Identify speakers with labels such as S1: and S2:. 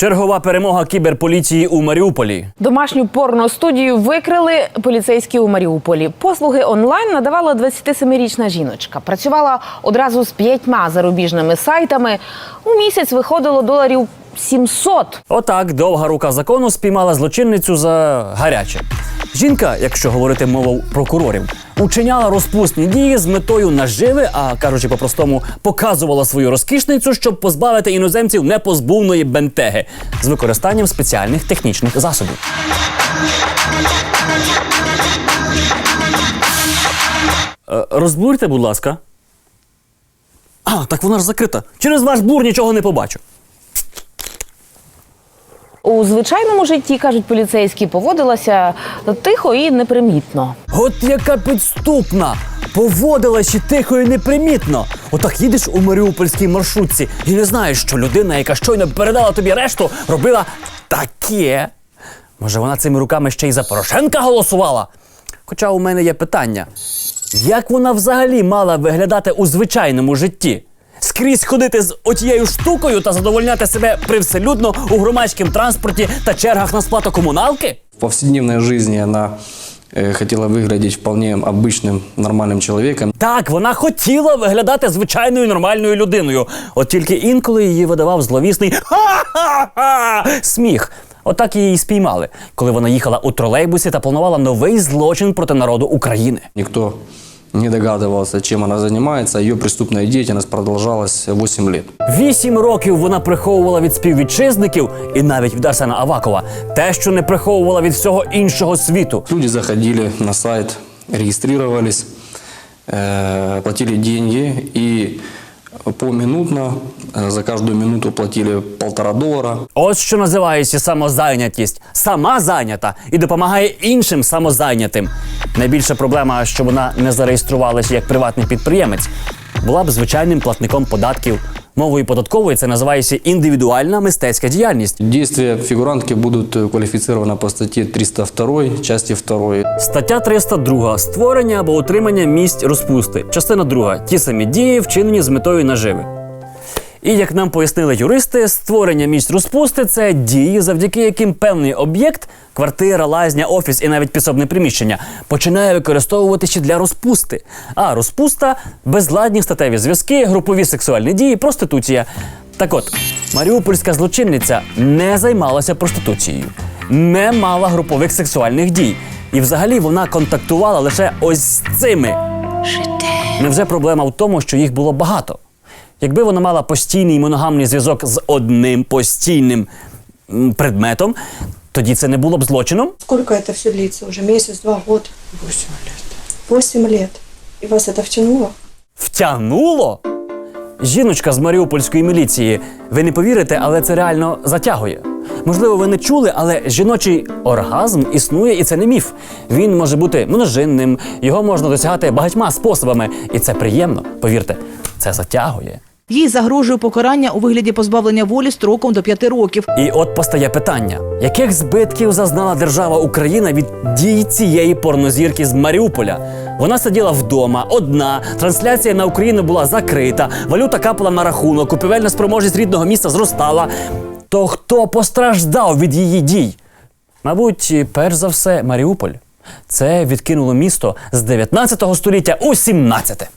S1: Чергова перемога кіберполіції у Маріуполі.
S2: Домашню порностудію викрили поліцейські у Маріуполі. Послуги онлайн надавала 27-річна жіночка. Працювала одразу з п'ятьма зарубіжними сайтами. У місяць виходило доларів 700.
S1: Отак довга рука закону спіймала злочинницю за гаряче. Жінка, якщо говорити мовою прокурорів, учиняла розпусні дії з метою наживи, а кажучи по-простому, показувала свою розкішницю, щоб позбавити іноземців непозбувної бентеги з використанням спеціальних технічних засобів. Е, Розблурте, будь ласка. А, так вона ж закрита. Через ваш блур нічого не побачу.
S2: У звичайному житті, кажуть поліцейські, поводилася тихо і непримітно.
S1: От яка підступна! Поводилася тихо і непримітно. Отак їдеш у маріупольській маршрутці і не знаєш, що людина, яка щойно передала тобі решту, робила таке. Може, вона цими руками ще й за Порошенка голосувала? Хоча у мене є питання: як вона взагалі мала виглядати у звичайному житті? Скрізь ходити з отією штукою та задовольняти себе привселюдно у громадському транспорті та чергах на сплату комуналки?
S3: В повседневной жизни она э, хотела выглядеть вполне обычным, нормальным человеком.
S1: Так, вона хотіла виглядати звичайною нормальною людиною. От тільки інколи її видавав зловісний ха-ха-ха сміх. Отак її і спіймали, коли вона їхала у тролейбусі та планувала новий злочин проти народу України.
S3: Никто не догадывался, чим вона займається. Її преступна діяльність продовжалася 8 літ.
S1: Вісім років вона приховувала від співвітчизників і навіть від Арсена Авакова те, що не приховувала від всього іншого світу.
S3: Люди заходили на сайт, регистрировались, э, платили і. и поминутно э, за кожну минуту платили полтора долара.
S1: Ось що називається самозайнятість. Сама зайнята і допомагає іншим самозайнятим. Найбільша проблема, що вона не зареєструвалася як приватний підприємець, була б звичайним платником податків. Мовою податкової це називається індивідуальна мистецька діяльність.
S3: Действия фігурантки будуть кваліфіціровані квалифицированы по статті 302 часті 2.
S1: Стаття 302. Створення або утримання місць розпусти. Частина 2. Ті самі дії, вчинені з метою наживи. І як нам пояснили юристи, створення місць розпусти це дії, завдяки яким певний об'єкт, квартира, лазня, офіс і навіть підсобне приміщення починає використовуватися для розпусти. А розпуста безладні статеві зв'язки, групові сексуальні дії, проституція. Так от, маріупольська злочинниця не займалася проституцією, не мала групових сексуальних дій. І взагалі вона контактувала лише ось з цими. Невже проблема в тому, що їх було багато? Якби вона мала постійний моногамний зв'язок з одним постійним предметом, тоді це не було б злочином.
S4: Сколько это все длится уже? Месяц, два, год? Восемь лет. Восемь лет. И вас это втянуло?
S1: Втягнуло? Жіночка з маріупольської міліції. Ви не повірите, але це реально затягує. Можливо, ви не чули, але жіночий оргазм існує, і це не міф. Він може бути множинним, його можна досягати багатьма способами, і це приємно. Повірте, це затягує.
S5: Їй загрожує покарання у вигляді позбавлення волі строком до 5 років.
S1: І от постає питання: яких збитків зазнала держава Україна від дій цієї порнозірки з Маріуполя? Вона сиділа вдома, одна, трансляція на Україну була закрита, валюта капала на рахунок, купівельна спроможність рідного міста зростала. То хто постраждав від її дій? Мабуть, перш за все, Маріуполь. Це відкинуло місто з 19 століття у 17.